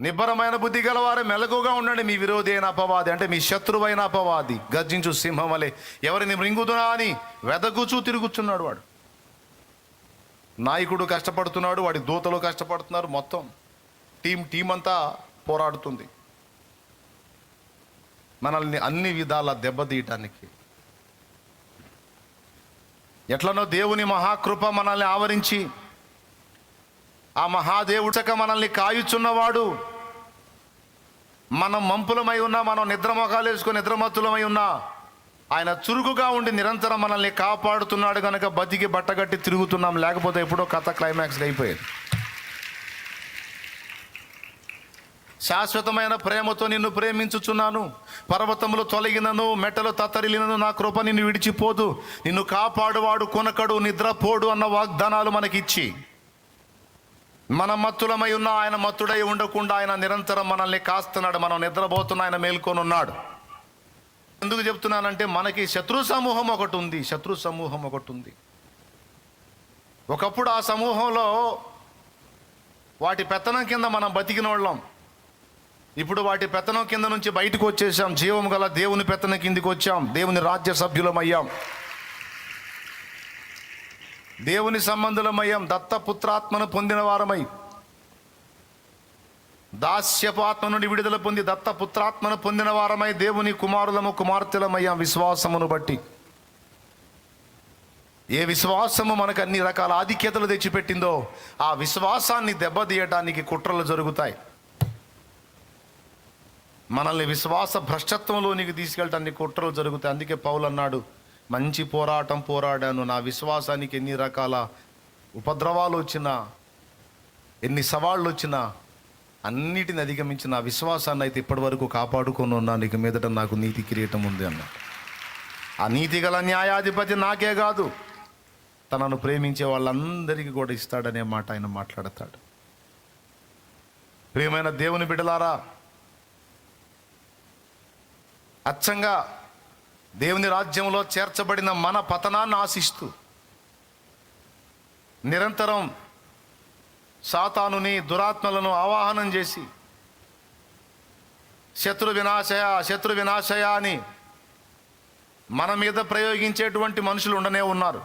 నిబ్బరమైన బుద్ధి గలవారు మెలకుగా ఉండండి. మీ విరోధి అయిన అపవాది అంటే మీ శత్రువైన అపవాది. గర్జించు సింహం వలె. ఎవరిని మృంగుదునా అని వెదగుచూ తిరుగుచున్నాడు వాడు. నాయకుడు కష్టపడుతున్నాడు వాడి దూతలు కష్టపడుతున్నారు మొత్తం. టీం టీం అంతా పోరాడుతుంది. మనల్ని అన్ని విధాల దెబ్బతీయటానికి. ఎట్లనో దేవుని మహాకృప మనల్ని ఆవరించి ఆ మహాదేవుచక మనల్ని కాయుచున్నవాడు. మనం మంపులమై ఉన్నా మనం నిద్రమొఖాలు వేసుకుని నిద్రమత్తులమై ఉన్నా ఆయన చురుకుగా ఉండి నిరంతరం మనల్ని కాపాడుతున్నాడు కనుక బతికి బట్టగట్టి తిరుగుతున్నాం. లేకపోతే ఎప్పుడో కథ క్లైమాక్స్ అయిపోయేది. శాశ్వతమైన ప్రేమతో నిన్ను ప్రేమించుచున్నాను. పర్వతములు తొలగినను మెట్టలు తత్తరిలినను నా కృప నిన్ను విడిచిపోదు. నిన్ను కాపాడువాడు కొనకడు నిద్రపోడు అన్న వాగ్దానాలు మనకిచ్చి మన మత్తులమై ఉన్న ఆయన మత్తుడై ఉండకుండా ఆయన నిరంతరం మనల్ని కాస్తున్నాడు మనం నిద్రపోతున్న ఆయన మేల్కొని ఉన్నాడు. ఎందుకు చెప్తున్నానంటే మనకి శత్రు సమూహం ఒకటి ఉంది శత్రు సమూహం ఒకటి ఉంది. ఒకప్పుడు ఆ సమూహంలో వాటి పెత్తనం కింద మనం బతికిన వాళ్ళం ఇప్పుడు వాటి పెత్తనం కింద నుంచి బయటకు వచ్చేసాం. జీవం గల దేవుని పెత్తనం కిందికి వచ్చాం. దేవుని రాజ్య సభ్యులం అయ్యాం దేవుని సంబంధులమయ్యాం దత్తపుత్రాత్మను పొందిన వారమై దాస్యపు ఆత్మ నుండి విడుదల పొంది దత్తపుత్రాత్మను పొందిన వారమై దేవుని కుమారులము కుమార్తెలమయ్యాం విశ్వాసమును బట్టి. ఏ విశ్వాసము మనకు అన్ని రకాల ఆధిక్యతలు తెచ్చిపెట్టిందో ఆ విశ్వాసాన్ని దెబ్బతీయటానికి కుట్రలు జరుగుతాయి. మనల్ని విశ్వాస భ్రష్టత్వంలోనికి తీసుకెళ్ళటానికి కుట్రలు జరుగుతాయి. అందుకే పౌలు అన్నాడు మంచి పోరాటం పోరాడాను. నా విశ్వాసానికి ఎన్ని రకాల ఉపద్రవాలు వచ్చినా ఎన్ని సవాళ్ళు వచ్చినా అన్నిటిని అధిగమించి నా విశ్వాసాన్ని అయితే ఇప్పటి వరకు కాపాడుకొని ఉన్నాను. ఇక మీదట నాకు నీతి కిరీటం ఉంది అన్న. ఆ నీతి గల న్యాయాధిపతి నాకే కాదు తనను ప్రేమించే వాళ్ళందరికీ కూడా ఇస్తాడనే మాట ఆయన మాట్లాడతాడు. ప్రియమైన దేవుని బిడ్డలారా అచ్చంగా దేవుని రాజ్యంలో చేర్చబడిన మన పతనాన్ని ఆశిస్తూ నిరంతరం సాతానుని దురాత్మలను ఆవాహనం చేసి శత్రు వినాశయ శత్రు వినాశయ అని మన మీద ప్రయోగించేటువంటి మనుషులు ఉండనే ఉన్నారు.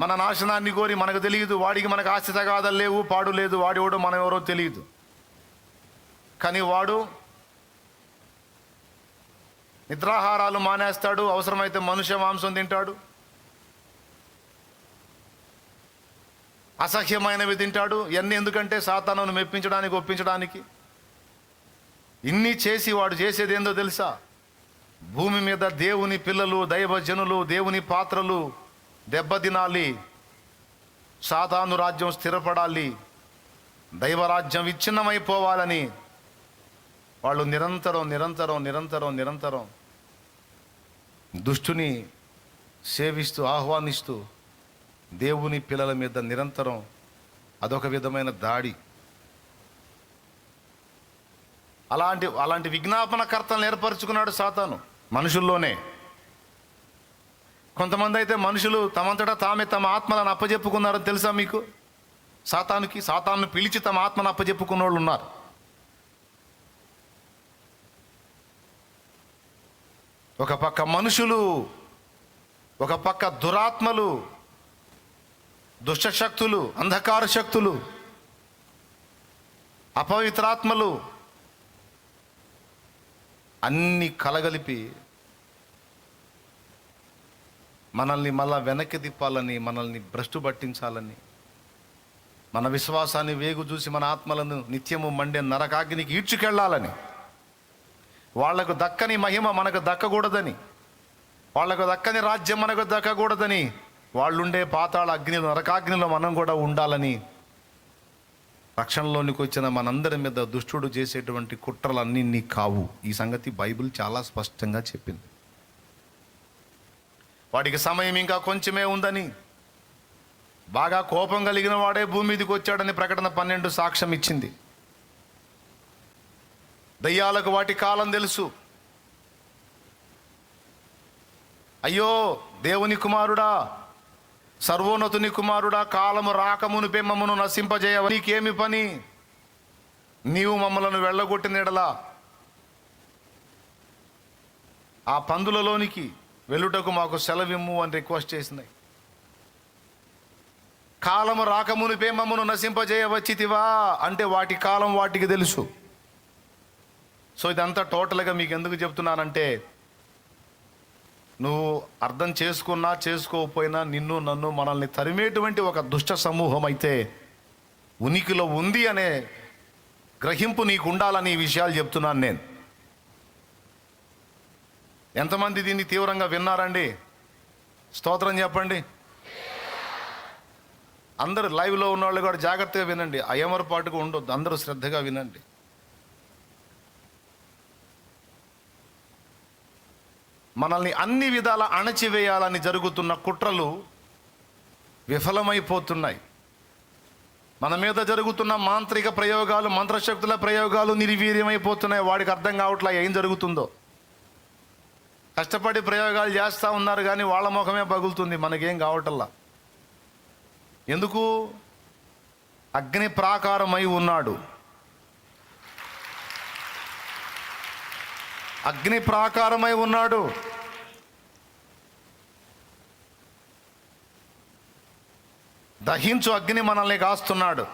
మన నాశనాన్ని కోరి మనకు తెలియదు వాడికి మనకు ఆస్తి తగాదలు లేవు పాడు లేదు వాడి ఎవడో మనం ఎవరో తెలియదు. కానీ వాడు నిద్రాహారాలు మానేస్తాడు అవసరమైతే మనుష్య మాంసం తింటాడు. అసహ్యమైనవి తింటాడు. ఇవన్నీ ఎందుకంటే సాతానను మెప్పించడానికి ఒప్పించడానికి. ఇన్ని చేసి వాడు చేసేది ఏందో తెలుసా? భూమి మీద దేవుని పిల్లలు దైవజనులు దేవుని పాత్రలు దెబ్బతినాలి. సాతాను రాజ్యం స్థిరపడాలి. దైవరాజ్యం విచ్ఛిన్నమైపోవాలని. వాళ్ళు నిరంతరం నిరంతరం నిరంతరం నిరంతరం దుష్టుని సేవిస్తూ ఆహ్వానిస్తూ దేవుని పిల్లల మీద నిరంతరం అదొక విధమైన దాడి. అలాంటి అలాంటి విజ్ఞాపనకర్తలను ఏర్పరచుకున్నాడు సాతాను మనుషుల్లోనే. కొంతమంది అయితే మనుషులు తమంతటా తామే తమ ఆత్మలను అప్పజెప్పుకున్నారని తెలుసా మీకు? సాతానుకి సాతాను పిలిచి తమ ఆత్మను అప్పజెప్పుకున్న వాళ్ళు ఉన్నారు. ఒక పక్క మనుషులు ఒక పక్క దురాత్మలు దుష్టశక్తులు అంధకార శక్తులు అపవిత్రాత్మలు అన్ని కలగలిపి మనల్ని మళ్ళా వెనక్కి తిప్పాలని మనల్ని భ్రష్టు పట్టించాలని మన విశ్వాసాన్ని వేగు చూసి మన ఆత్మలను నిత్యము మండే నరకాగ్నికి ఈడ్చుకెళ్ళాలని వాళ్ళకు దక్కని మహిమ మనకు దక్కకూడదని. వాళ్ళకు దక్కని రాజ్యం మనకు దక్కకూడదని. వాళ్ళుండే పాతాళ అగ్ని నరకాగ్నిలో మనం కూడా ఉండాలని. రక్షణలోనికి వచ్చిన మనందరి మీద దుష్టుడు చేసేటువంటి కుట్రలన్నీ కావు. ఈ సంగతి బైబిల్ చాలా స్పష్టంగా చెప్పింది. వాడికి సమయం ఇంకా కొంచెమే ఉందని. బాగా కోపం కలిగిన వాడే భూమి మీదకి వచ్చాడని ప్రకటన పన్నెండు సాక్ష్యం ఇచ్చింది. దయ్యాలకు వాటి కాలం తెలుసు. అయ్యో దేవుని కుమారుడా సర్వోన్నతుని కుమారుడా కాలము రాకమును పెమ్మమును నశింపజేయవ నీకేమి పని? నీవు మమ్మలను వెళ్ళగొట్టిన ఎడలా ఆ పందులలోనికి వెళ్ళుటకు మాకు సెలవిమ్ము అని రిక్వెస్ట్ చేసినాయి. కాలము రాకమునిపే మమ్మను నశింపజేయవచ్చితివా? అంటే వాటి కాలం వాటికి తెలుసు. సో ఇదంతా టోటల్గా మీకు ఎందుకు చెప్తున్నానంటే నువ్వు అర్థం చేసుకున్నా చేసుకోకపోయినా నిన్ను నన్ను మనల్ని తరిమేటువంటి ఒక దుష్ట సమూహం అయితే ఉనికిలో ఉంది అనే గ్రహింపు నీకు ఉండాలని ఈ విషయాలు చెప్తున్నాను నేను. ఎంతమంది దీన్ని తీవ్రంగా విన్నారండి? స్తోత్రం చెప్పండి. అందరూ లైవ్లో ఉన్న వాళ్ళు కూడా జాగ్రత్తగా వినండి. అయమరపాటుగా ఉండొద్దు. అందరూ శ్రద్ధగా వినండి. మనల్ని అన్ని విధాల అణచివేయాలని జరుగుతున్న కుట్రలు విఫలమైపోతున్నాయి. మన మీద జరుగుతున్న మాంత్రిక ప్రయోగాలు మంత్రశక్తుల ప్రయోగాలు నిర్వీర్యమైపోతున్నాయి. వాడికి అర్థం కావట్లే ఏం జరుగుతుందో? కష్టపడి ప్రయోగాలు చేస్తూ ఉన్నారు కానీ వాళ్ళ ముఖమే పగులుతుంది. మనకేం కావటల్లా? ఎందుకు? అగ్ని ప్రాకారమై ఉన్నాడు. అగ్ని ప్రాకారమై ఉన్నాడు. దహించు అగ్ని మనల్ని కాస్తున్నాడు.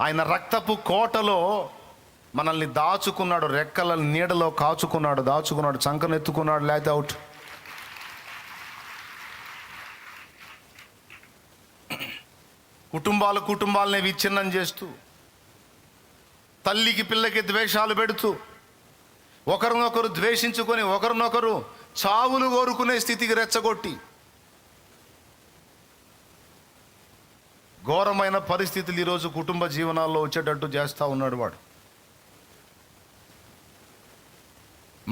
ఆయన రక్తపు కోటలో మనల్ని దాచుకున్నాడు రెక్కల నీడలో కాచుకున్నాడు దాచుకున్నాడు చంకనెత్తుకున్నాడు లేకపోతే అవుట్. కుటుంబాలు కుటుంబాలనే విచ్ఛిన్నం చేస్తూ తల్లికి పిల్లకి ద్వేషాలు పెడుతూ ఒకరినొకరు ద్వేషించుకొని ఒకరినొకరు చావులు కోరుకునే స్థితికి రెచ్చగొట్టి ఘోరమైన పరిస్థితులు ఈరోజు కుటుంబ జీవనాల్లో వచ్చేటట్టు చేస్తూ ఉన్నాడు వాడు.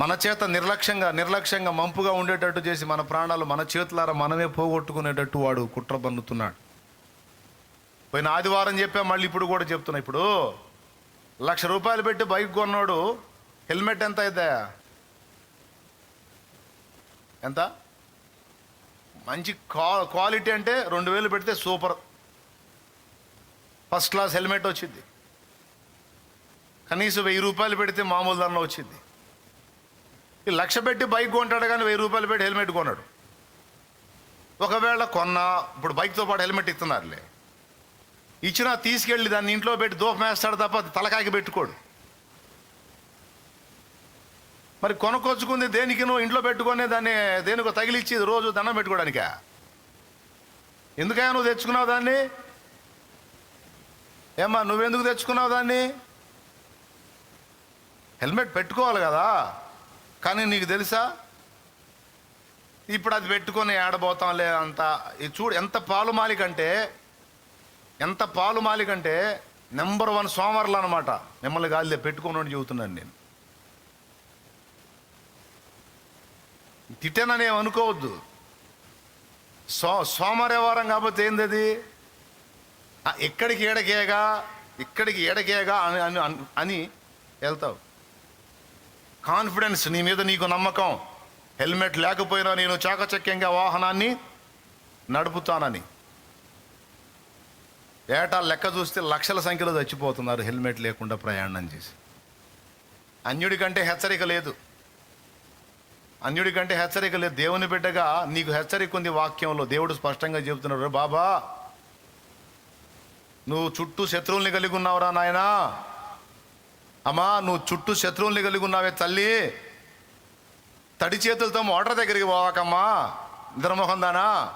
మన చేత నిర్లక్ష్యంగా నిర్లక్ష్యంగా మంపుగా ఉండేటట్టు చేసి మన ప్రాణాలు మన చేతులారా మనమే పోగొట్టుకునేటట్టు వాడు కుట్ర పన్నుతున్నాడు. పోయిన ఆదివారం చెప్పా మళ్ళీ ఇప్పుడు కూడా చెప్తున్నా. ఇప్పుడు లక్ష రూపాయలు పెట్టి బైక్ కొన్నాడు. హెల్మెట్ ఎంత అయితే? ఎంత? మంచి క్వా క్వాలిటీ అంటే రెండు వేలు పెడితే సూపర్. ఫస్ట్ క్లాస్ హెల్మెట్ వచ్చింది. కనీసం వెయ్యి రూపాయలు పెడితే మామూలు ధరలో వచ్చింది. ఈ లక్ష పెట్టి బైక్ కొంటాడు కానీ వెయ్యి రూపాయలు పెట్టి హెల్మెట్ కొన్నాడు. ఒకవేళ కొన్నా ఇప్పుడు బైక్తో పాటు హెల్మెట్ ఇస్తున్నారులే. ఇచ్చినా తీసుకెళ్ళి దాన్ని ఇంట్లో పెట్టి దూపం వేస్తాడు తప్ప తలకాయకి పెట్టుకోడు. మరి కొనుక్కొచ్చుకుంది దేనికి నువ్వు ఇంట్లో పెట్టుకొని దాన్ని దేనికో తగిలిచ్చి రోజు దండం పెట్టుకోవడానికా? ఎందుకయ్యా నువ్వు తెచ్చుకున్నావు దాన్ని? ఏమ్మా నువ్వెందుకు తెచ్చుకున్నావు దాన్ని? హెల్మెట్ పెట్టుకోవాలి కదా. కానీ నీకు తెలుసా? ఇప్పుడు అది పెట్టుకొని ఏడబోతాంలే అంత. ఇది చూడు ఎంత పాలుమాలికంటే ఎంత పాలుమాలికంటే నెంబర్ వన్ సోమవారులు అనమాట మిమ్మల్ని గాలిలో పెట్టుకుని చెబుతున్నాను నేను. తిట్టానని ఏం అనుకోవద్దు. సో సోమవారం కాబట్టి ఏంది అది ఎక్కడికి ఏడకేగా? ఇక్కడికి ఏడకేగా అని అని అని వెళ్తావు. కాన్ఫిడెన్స్ నీ మీద నీకు నమ్మకం. హెల్మెట్ లేకపోయినా నేను చాకచక్యంగా వాహనాన్ని నడుపుతానని. ఏటా లెక్క చూస్తే లక్షల సంఖ్యలో చచ్చిపోతున్నారు హెల్మెట్ లేకుండా ప్రయాణం చేసి. అన్యుడి కంటే హెచ్చరిక లేదు. అన్యుడి కంటే హెచ్చరిక లేదు. దేవుని బిడ్డగా నీకు హెచ్చరిక ఉంది వాక్యంలో. దేవుడు స్పష్టంగా చెబుతున్నాడు బాబా నువ్వు చుట్టూ శత్రువుల్ని కలిగి ఉన్నావురా నాయనా. అమ్మా నువ్వు చుట్టూ శత్రువుల్ని కలిగి ఉన్నావే తల్లి. తడి చేతులతో మోటార్ దగ్గరికి పోవాకమ్మా. ఇంద్రమోహన్ దానా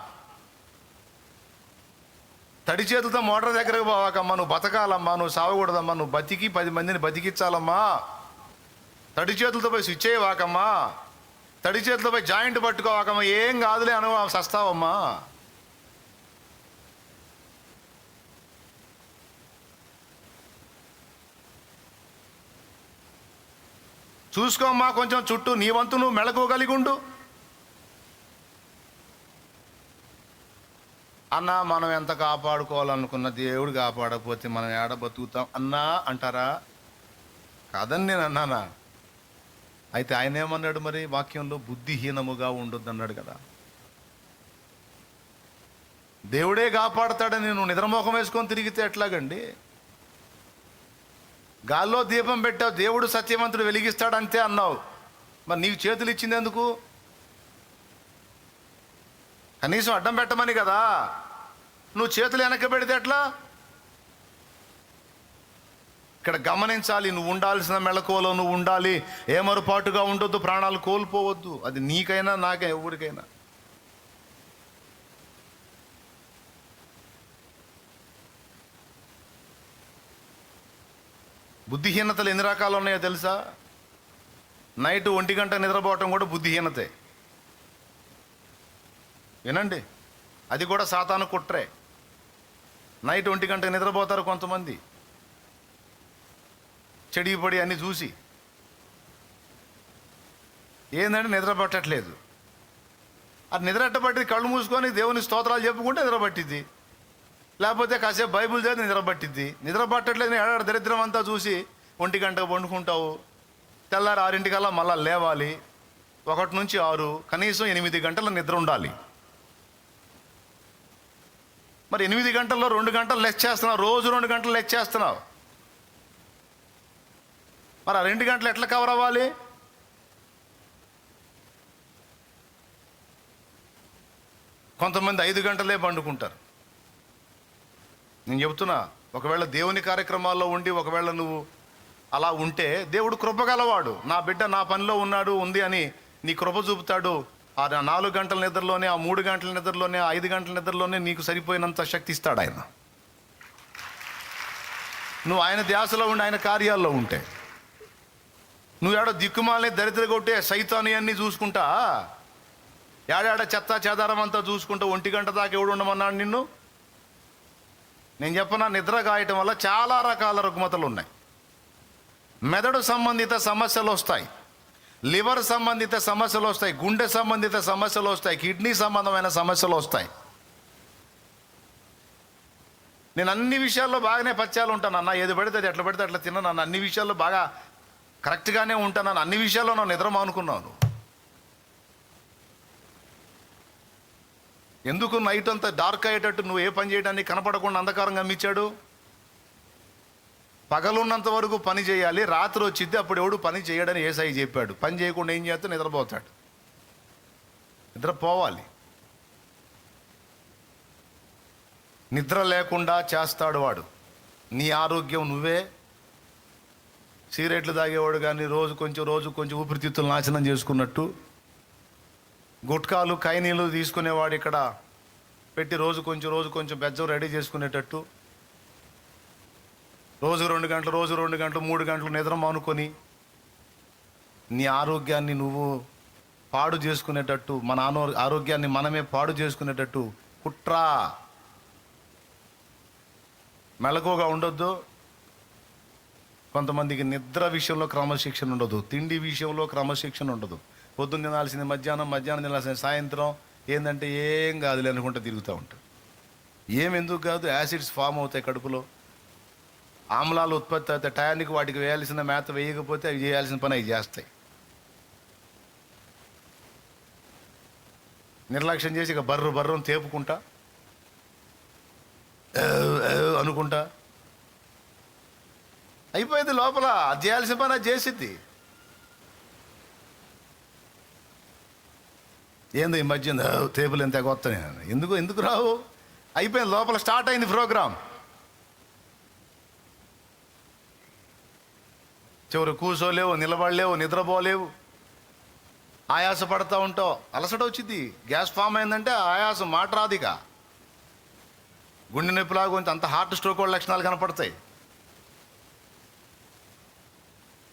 తడి చేతులతో మోటార్ దగ్గరకు పోవాకమ్మా నువ్వు బతకాలమ్మా నువ్వు సావకూడదమ్మా నువ్వు బతికి పది మందిని బతికించాలమ్మా. తడి చేతులతో పోయి స్విచ్ అయ్యేవాకమ్మా తడి చేతులతో పోయి జాయింట్ పట్టుకోవాకమ్మా. ఏం కాదులే అను సస్తావమ్మా. చూసుకోమ్మా కొంచెం చుట్టూ నీ వంతు నువ్వు మెళకువగలిగి ఉండు. అన్న మనం ఎంత కాపాడుకోవాలనుకున్న దేవుడు కాపాడకపోతే మనం ఏడ బతుకుతాం? అన్నా అంటారా? కాదని నేను అన్నానా? అయితే ఆయన ఏమన్నాడు మరి? వాక్యంలో బుద్ధిహీనముగా ఉండొద్దు అన్నాడు కదా. దేవుడే కాపాడతాడని నువ్వు నిద్రమోహం వేసుకొని తిరిగితే ఎట్లాగండి? గాల్లో దీపం పెట్టావు దేవుడు సత్యవంతుడు వెలిగిస్తాడు అంతే అన్నావు. మరి నీకు చేతులు ఇచ్చింది ఎందుకు? కనీసం అడ్డం పెట్టమని కదా. నువ్వు చేతులు వెనక్కి పెడితే ఎట్లా? ఇక్కడ గమనించాలి నువ్వు ఉండాల్సిన మెళకువలో నువ్వు ఉండాలి. ఏమరుపాటుగా ఉండొద్దు ప్రాణాలు కోల్పోవద్దు. అది నీకైనా నాకే ఎవరికైనా. బుద్ధిహీనతలు ఎన్ని రకాలు ఉన్నాయో తెలుసా? నైట్ ఒంటి గంట నిద్రపోవటం కూడా బుద్ధిహీనతే. వినండి. అది కూడా సాతాను కుట్రే. నైట్ ఒంటి గంట నిద్రపోతారు కొంతమంది. చెడిపడి అన్ని చూసి. ఏందంటే నిద్ర పట్టట్లేదు అది నిద్ర పట్టి కళ్ళు మూసుకొని దేవుని స్తోత్రాలు చెప్పుకుంటే నిద్ర పట్టిద్ది లేకపోతే కాసేపు బైబుల్ చదివి నిద్ర పట్టిద్ది నిద్ర పట్టట్లేదు ఏడాడు దరిద్రం అంతా చూసి ఒంటి గంటకు వండుకుంటావు. తెల్లారి ఆరింటికల్లా మళ్ళా లేవాలి. ఒకటి నుంచి ఆరు కనీసం ఎనిమిది గంటల నిద్ర ఉండాలి. మరి ఎనిమిది గంటల్లో రెండు గంటలు లెస్ చేస్తున్నావు రోజు రెండు గంటలు లెస్ చేస్తున్నావు. మరి ఆ రెండు గంటలు ఎట్లా కవర్ అవ్వాలి? కొంతమంది ఐదు గంటలే పండుకుంటారు. నేను చెబుతున్నా ఒకవేళ దేవుని కార్యక్రమాల్లో ఉండి ఒకవేళ నువ్వు అలా ఉంటే దేవుడు కృపగలవాడు. నా బిడ్డ నా పనిలో ఉన్నాడు ఉంది అని నీ కృప చూపుతాడు. ఆ నాలుగు గంటల నిద్రలోనే ఆ మూడు గంటల నిద్రలోనే ఆ ఐదు గంటల నిద్రలోనే నీకు సరిపోయినంత శక్తి ఇస్తాడు ఆయన. నువ్వు ఆయన ధ్యాసలో ఉండి ఆయన కార్యాల్లో ఉంటే. నువ్వు ఏడో దిక్కుమాలని దరిద్ర కొట్టే సైతాని అన్ని చూసుకుంటా. ఏడాడ చెత్త చేదారం అంతా చూసుకుంటా ఒంటి గంట దాకా ఎవడు ఉండమన్నాడు నిన్ను? నేను చెప్పనా నిద్ర కాయటం వల్ల చాలా రకాల రుగ్మతలు ఉన్నాయి. మెదడు సంబంధిత సమస్యలు వస్తాయి. లివర్ సంబంధిత సమస్యలు వస్తాయి గుండె సంబంధిత సమస్యలు వస్తాయి కిడ్నీ సంబంధమైన సమస్యలు వస్తాయి. నేను అన్ని విషయాల్లో బాగానే పచ్చాలు ఉంటాను అన్న ఏది పడితే అది ఎట్లా పడితే అట్లా తిన్నాను అన్న అన్ని విషయాల్లో బాగా కరెక్ట్గానే ఉంటానని అన్ని విషయాల్లో నా నిద్ర మానుకున్నాను ఎందుకు నైట్ అంతా డార్క్ అయ్యేటట్టు నువ్వు ఏ పని చేయడానికి కనపడకుండా అంధకారంగా మిచ్చాడు పగలున్నంత వరకు పని చేయాలి రాత్రి వచ్చిద్ది అప్పుడు ఎవడు పని చేయడని ఏసఐ చెప్పాడు. పని చేయకుండా ఏం చేస్తే నిద్రపోతాడు. నిద్రపోవాలి. నిద్ర లేకుండా చేస్తాడు వాడు. నీ ఆరోగ్యం నువ్వే. సిగరెట్లు తాగేవాడు కానీ రోజు కొంచెం రోజు కొంచెం ఊపిరితిత్తులు నాశనం చేసుకున్నట్టు. గుట్కాలు కైనీలు తీసుకునేవాడు ఇక్కడ. పెట్టి రోజు కొంచెం రోజు కొంచెం బెజ్జం రెడీ చేసుకునేటట్టు. రోజు రెండు గంటలు రోజు రెండు గంటలు మూడు గంటలు నిద్ర మానుకొని నీ ఆరోగ్యాన్ని నువ్వు పాడు చేసుకునేటట్టు మన ఆనో ఆరోగ్యాన్ని మనమే పాడు చేసుకునేటట్టు కుట్రా. మెలకువగా ఉండొద్దు. కొంతమందికి నిద్ర విషయంలో క్రమశిక్షణ ఉండదు. తిండి విషయంలో క్రమశిక్షణ ఉండదు. పొద్దున్న తినాల్సింది మధ్యాహ్నం మధ్యాహ్నం తినాల్సింది సాయంత్రం. ఏంటంటే ఏం కాదులే అనుకుంటూ తిరుగుతూ ఉంటాడు ఏం ఎందుకు కాదు? యాసిడ్స్ ఫామ్ అవుతాయి కడుపులో. ఆమ్లాలు ఉత్పత్తి అవుతాయి టయానికి వాటికి వేయాల్సిన మేత వేయకపోతే అవి చేయాల్సిన పని అవి చేస్తాయి. నిర్లక్ష్యం చేసి ఇక బర్రు బర్రం తేపుకుంటా అనుకుంటా. అయిపోయింది లోపల అది చేయాల్సిన పని అది చేసిద్ది. ఏందో ఈ మధ్య తేపులు టేబుల్ ఎంత కొత్త ఎందుకు ఎందుకు రావు? అయిపోయింది లోపల స్టార్ట్ అయింది ప్రోగ్రామ్. చివరి కూర్చోలేవు నిలబడలేవు నిద్రపోలేవు. ఆయాస పడతా ఉంటావు. అలసట వచ్చింది. గ్యాస్ ఫామ్ అయిందంటే ఆయాసం మాట రాదిక. గుండె నొప్పిలాగా కొంచెం అంత హార్ట్ స్ట్రోక్ వాళ్ళ లక్షణాలు కనపడతాయి.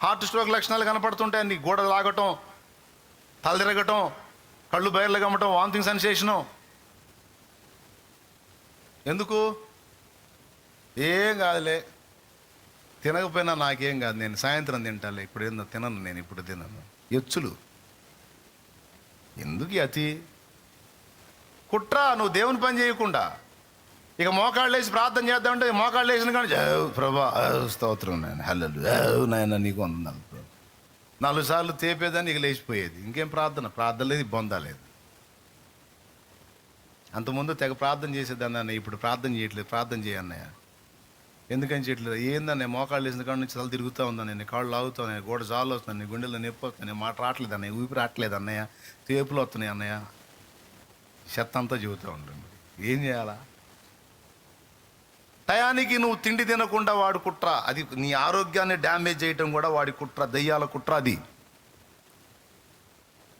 హార్ట్ స్ట్రోక్ లక్షణాలు కనపడుతుంటాయి నీ గోడ లాగటం తల తిరగటం కళ్ళు బయర్లు గమ్మటం వాంతింగ్ సెన్సేషను. ఎందుకు? ఏం కాదులే. తినకపోయినా నాకేం కాదు. నేను సాయంత్రం తింటాలే. ఇప్పుడు ఏందో తినను నేను ఇప్పుడు తినను. ఎచ్చులు. ఎందుకు అతి? కుట్ర నువ్వు దేవుని పని చేయకుండా. ఇక మోకాళ్ళు వేసి ప్రార్థన చేద్దామంటే మోకాళ్ళు వేసిన కానీ ప్రభా స్తోత్రం నాయన. హల్లు నాయన నీకు వందనాలు నాలుగు సార్లు తేపేదాన్ని ఇక లేచిపోయేది. ఇంకేం ప్రార్థన? ప్రార్థన లేదు బొంద లేదు. అంతకుముందు తెగ ప్రార్థన చేసేదాన్ని ఇప్పుడు ప్రార్థన చేయట్లేదు. ప్రార్థన చేయన్నయ్య. ఎందుకని చేయట్లేదు? ఏందన్నయ్య మోకాళ్ళు వేసిన కాడ నుంచి తల తిరుగుతూ ఉందన్నయ్య నేను కాళ్ళు లాగుతా ఉన్నాయి గోడ జాలు వస్తున్నాయి గుండెల్లో నొప్పి వస్తున్నాయి మాట రావట్లేదు అన్నయ్య ఊపిరి రావట్లేదు అన్నయ్య తేపులు వస్తున్నాయి అన్నయ్య. చెత్త అంతా చెబుతూ ఉంటుంది ఏం చేయాలా? టయానికి నువ్వు తిండి తినకుండా వాడు కుట్ర అది నీ ఆరోగ్యాన్ని డ్యామేజ్ చేయటం కూడా వాడి కుట్ర దయ్యాల కుట్ర అది.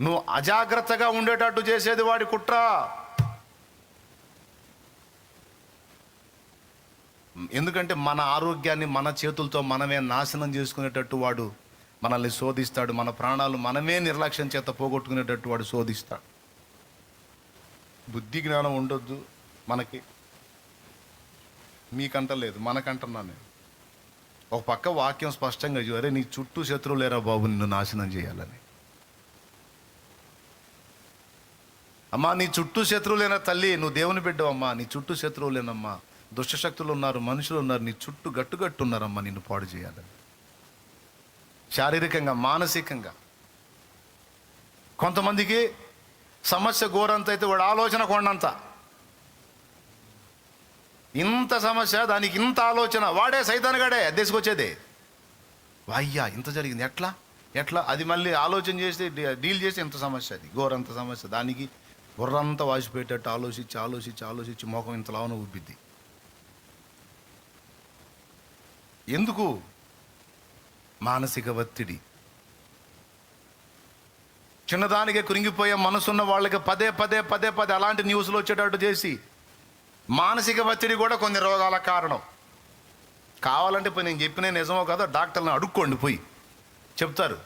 నువ్వు అజాగ్రత్తగా ఉండేటట్టు చేసేది వాడి కుట్ర. ఎందుకంటే మన ఆరోగ్యాన్ని మన చేతులతో మనమే నాశనం చేసుకునేటట్టు వాడు మనల్ని శోధిస్తాడు. మన ప్రాణాలు మనమే నిర్లక్ష్యం చేత పోగొట్టుకునేటట్టు వాడు శోధిస్తాడు. బుద్ధి జ్ఞానం ఉండొద్దు మనకి. మీకంటలేదు మనకంటున్నా నేను. ఒక పక్క వాక్యం స్పష్టంగా అరే నీ చుట్టూ శత్రువు లేరా బాబు నిన్ను నాశనం చేయాలని? అమ్మా నీ చుట్టూ శత్రువు లేన తల్లి? నువ్వు దేవుని బిడ్డవమ్మా. నీ చుట్టూ శత్రువు లేనమ్మా. దుష్టశక్తులు ఉన్నారు మనుషులు ఉన్నారు నీ చుట్టూ గట్టుగట్టు ఉన్నారమ్మా నిన్ను పాడు చేయాలని. శారీరకంగా మానసికంగా. కొంతమందికి సమస్య ఘోరంత అయితే వాడు ఆలోచన కొండంత. ఇంత సమస్య దానికి ఇంత ఆలోచన వాడే సైతానగాడే దేశకొచ్చేదే. అయ్యా ఇంత జరిగింది ఎట్లా? ఎట్లా? అది మళ్ళీ ఆలోచన చేస్తే డీల్ చేస్తే ఇంత సమస్య అది ఘోరంత సమస్య. దానికి బుర్రంతా వాసిపోయేటట్టు ఆలోచించి ఆలోచించి ఆలోచించి మోకం ఇంతలావున ఉబ్బిద్ది ఎందుకు? మానసిక ఒత్తిడి. చిన్నదానికే కురింగిపోయే మనసున్న వాళ్ళకి పదే పదే పదే పదే అలాంటి న్యూస్లు వచ్చేటట్టు చేసి మానసిక ఒత్తిడి కూడా కొన్ని రోగాల కారణం. కావాలంటే పోయి నేను చెప్పిన నిజమో కాదో డాక్టర్ని అడుక్కోండి పోయి. చెప్తారు.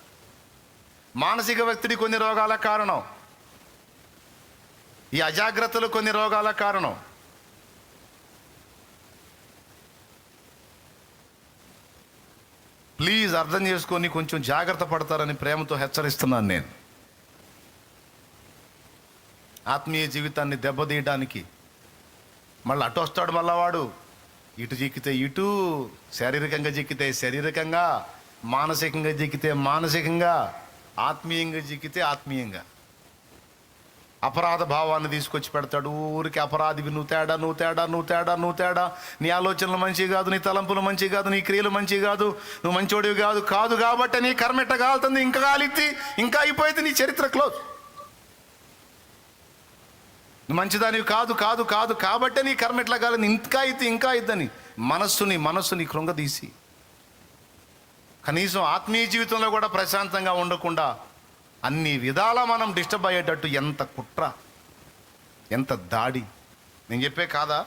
మానసిక ఒత్తిడి కొన్ని రోగాల కారణం. ఈ అజాగ్రత్తలు కొన్ని రోగాల కారణం. ప్లీజ్ అర్థం చేసుకొని కొంచెం జాగ్రత్త పడతారని ప్రేమతో హెచ్చరిస్తున్నాను నేను. ఆత్మీయ జీవితాన్ని దెబ్బతీయడానికి మళ్ళీ అటు వస్తాడు మళ్ళా వాడు. ఇటు చిక్కితే ఇటు శారీరకంగా చిక్కితే శారీరకంగా మానసికంగా చిక్కితే మానసికంగా ఆత్మీయంగా చిక్కితే ఆత్మీయంగా. అపరాధ భావాన్ని తీసుకొచ్చి పెడతాడు. ఊరికి అపరాధివి నువ్వు తేడా నువ్వు తేడా నువ్వు తేడా నువ్వు తేడా. నీ ఆలోచనలు మంచి కాదు నీ తలంపులు మంచి కాదు నీ క్రియలు మంచి కాదు. నువ్వు మంచోడివి కాదు కాదు కాబట్టి నీ కర్మెట్ట కాలుతుంది? ఇంకా కాలిద్ది ఇంకా అయిపోయింది నీ చరిత్ర క్లోజ్. నువ్వు మంచిదానివి కాదు కాదు కాదు కాబట్టే నీ కర్మెట్ల ఎట్లా కాలేదు? ఇంకా అయితే ఇంకా అయిద్దని. మనస్సుని మనస్సుని కృంగదీసి. కనీసం ఆత్మీయ జీవితంలో కూడా ప్రశాంతంగా ఉండకుండా అన్ని విధాలా మనం డిస్టర్బ్ అయ్యేటట్టు ఎంత కుట్ర ఎంత దాడి. నేను చెప్పే కాదా?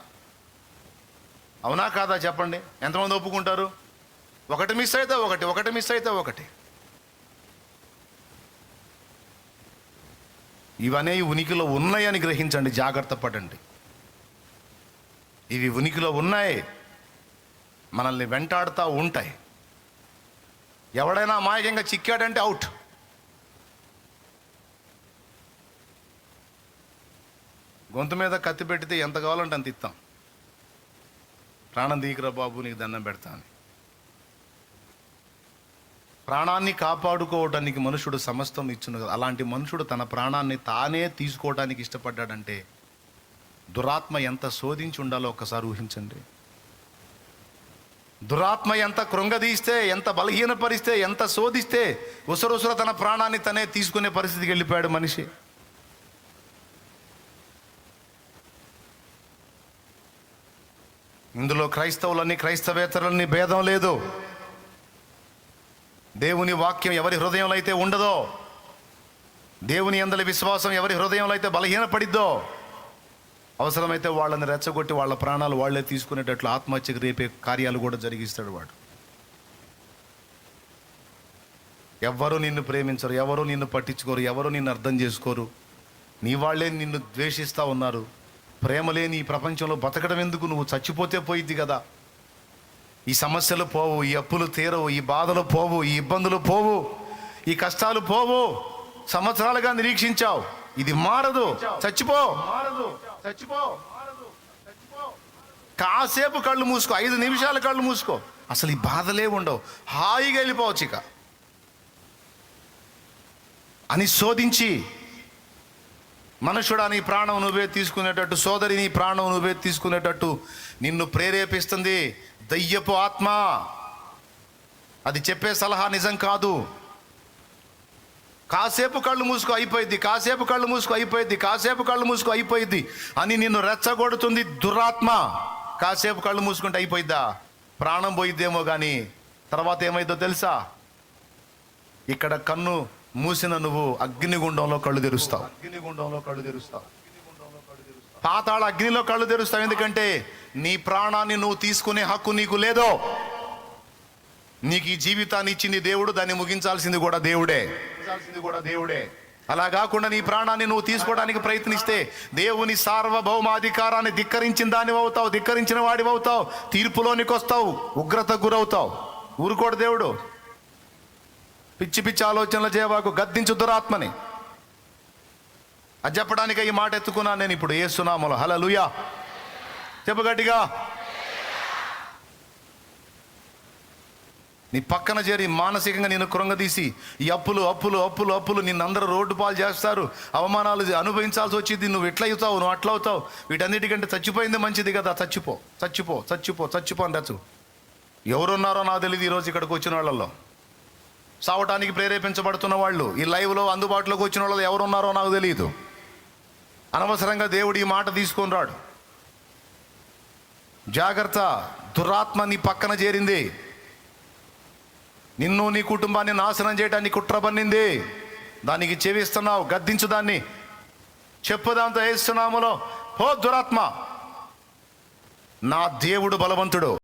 అవునా కాదా చెప్పండి? ఎంతమంది ఒప్పుకుంటారు? ఒకటి మిస్ అయితే ఒకటి ఒకటి మిస్ అయితే ఒకటి. ఇవనే ఉనికిలో ఉన్నాయని గ్రహించండి జాగ్రత్త పడండి. ఇవి ఉనికిలో ఉన్నాయి మనల్ని వెంటాడుతూ ఉంటాయి. ఎవడైనా మాయకంగా చిక్కాడంటే అవుట్ గొంతు మీద కత్తి పెడితే ఎంత కావాలంటే అంత ఇస్తాం. ప్రాణం దీకరా బాబు నీకు దండం పెడతా అని. ప్రాణాన్ని కాపాడుకోవటానికి మనుషుడు సమస్తం ఇచ్చును కదా. అలాంటి మనుషుడు తన ప్రాణాన్ని తానే తీసుకోవడానికి ఇష్టపడ్డాడంటే దురాత్మ ఎంత శోధించి ఉండాలో ఒక్కసారి ఊహించండి. దురాత్మ ఎంత కృంగదీస్తే ఎంత బలహీనపరిస్తే ఎంత శోధిస్తే ఉసరుసర తన ప్రాణాన్ని తనే తీసుకునే పరిస్థితికి వెళ్ళిపోయాడు మనిషి. ఇందులో క్రైస్తవులని క్రైస్తవేతరులని భేదం లేదు. దేవుని వాక్యం ఎవరి హృదయంలో అయితే ఉండదో దేవుని అందరి విశ్వాసం ఎవరి హృదయంలో అయితే బలహీనపడిద్దో అవసరమైతే వాళ్ళని రెచ్చగొట్టి వాళ్ళ ప్రాణాలు వాళ్ళే తీసుకునేటట్లు ఆత్మహత్యకు రేపే కార్యాలు కూడా జరిగిస్తాడు వాడు. ఎవ్వరూ నిన్ను ప్రేమించరు ఎవరు నిన్ను పట్టించుకోరు ఎవరు నిన్ను అర్థం చేసుకోరు నీ వాళ్ళే నిన్ను ద్వేషిస్తూ ఉన్నారు. ప్రేమ లేని ఈ ప్రపంచంలో బతకడం ఎందుకు? నువ్వు చచ్చిపోతే పోయిద్ది కదా. ఈ సమస్యలు పోవు ఈ అప్పులు తీరవు ఈ బాధలు పోవు ఈ ఇబ్బందులు పోవు ఈ కష్టాలు పోవు. సంవత్సరాలుగా నిరీక్షించావు. ఇది మారదు. చచ్చిపో. మారదు చచ్చిపో. కాసేపు కళ్ళు మూసుకో. ఐదు నిమిషాలు కళ్ళు మూసుకో. అసలు ఈ బాధలే ఉండవు. హాయిగా వెళ్ళిపోవచ్చు ఇక. అని శోధించి మనుషుడా నీ ప్రాణం నువ్వే తీసుకునేటట్టు సోదరి నీ ప్రాణం నువ్వే తీసుకునేటట్టు నిన్ను ప్రేరేపిస్తుంది దయ్యపు ఆత్మ. అది చెప్పే సలహా నిజం కాదు. కాసేపు కళ్ళు మూసుకు అయిపోయింది కాసేపు కళ్ళు మూసుకు అయిపోయింది కాసేపు కళ్ళు మూసుకు అయిపోయింది అని నిన్ను రెచ్చగొడుతుంది దురాత్మ. కాసేపు కళ్ళు మూసుకుంటే అయిపోయిద్దా? ప్రాణం పోయిద్దేమో కానీ తర్వాత ఏమైందో తెలుసా? ఇక్కడ కన్ను మూసిన నువ్వు అగ్నిగుండంలో కళ్ళు తెరుస్తావు. అగ్నిగుండంలో కళ్ళు తెరుస్తావు. పాతాళ అగ్నిలో కళ్ళు తెరుస్తావు. ఎందుకంటే నీ ప్రాణాన్ని నువ్వు తీసుకునే హక్కు నీకు లేదో. నీకు ఈ జీవితాన్ని ఇచ్చింది దేవుడు దాన్ని ముగించాల్సింది కూడా దేవుడే. కూడా దేవుడే. అలా కాకుండా నీ ప్రాణాన్ని నువ్వు తీసుకోవడానికి ప్రయత్నిస్తే దేవుని సార్వభౌమాధికారాన్ని ధిక్కరించిన దాని అవుతావు ధిక్కరించిన వాడివి అవుతావు తీర్పులోనికి వస్తావు ఉగ్రత గురవుతావు. ఊరుకోడు దేవుడు. పిచ్చి పిచ్చి ఆలోచనలు చేయవాకు గద్దించు దురాత్మని. అది చెప్పడానికి ఈ మాట ఎత్తుకున్నాను నేను ఇప్పుడు ఏ సునామలో హలలుయా చెప్పు గట్టిగా. నీ పక్కన చేరి మానసికంగా నేను కృంగదీసి ఈ అప్పులు అప్పులు అప్పులు అప్పులు నిన్ను అందరూ రోడ్డు పాలు చేస్తారు. అవమానాలు అనుభవించాల్సి వచ్చింది నువ్వు ఎట్లా అవుతావు నువ్వు అట్లా అవుతావు వీటన్నిటికంటే చచ్చిపోయింది మంచిది కదా చచ్చిపో చచ్చిపో చచ్చిపో చచ్చిపో అనచ్చు ఎవరున్నారో నాకు తెలియదు ఈరోజు ఇక్కడికి వచ్చిన వాళ్ళల్లో సావటానికి ప్రేరేపించబడుతున్న వాళ్ళు ఈ లైవ్లో అందుబాటులోకి వచ్చిన వాళ్ళు ఎవరున్నారో నాకు తెలియదు అనవసరంగా దేవుడు ఈ మాట తీసుకొని రాడు. జాగ్రత్త దురాత్మ నీ పక్కన చేరింది. నిన్ను నీ కుటుంబాన్ని నాశనం చేయడానికి కుట్ర పన్నింది దానికి చెవిస్తున్నావు గద్దించు దాన్ని. చెప్పు దాంతో వేస్తున్నాములో హో దురాత్మ నా దేవుడు బలవంతుడు.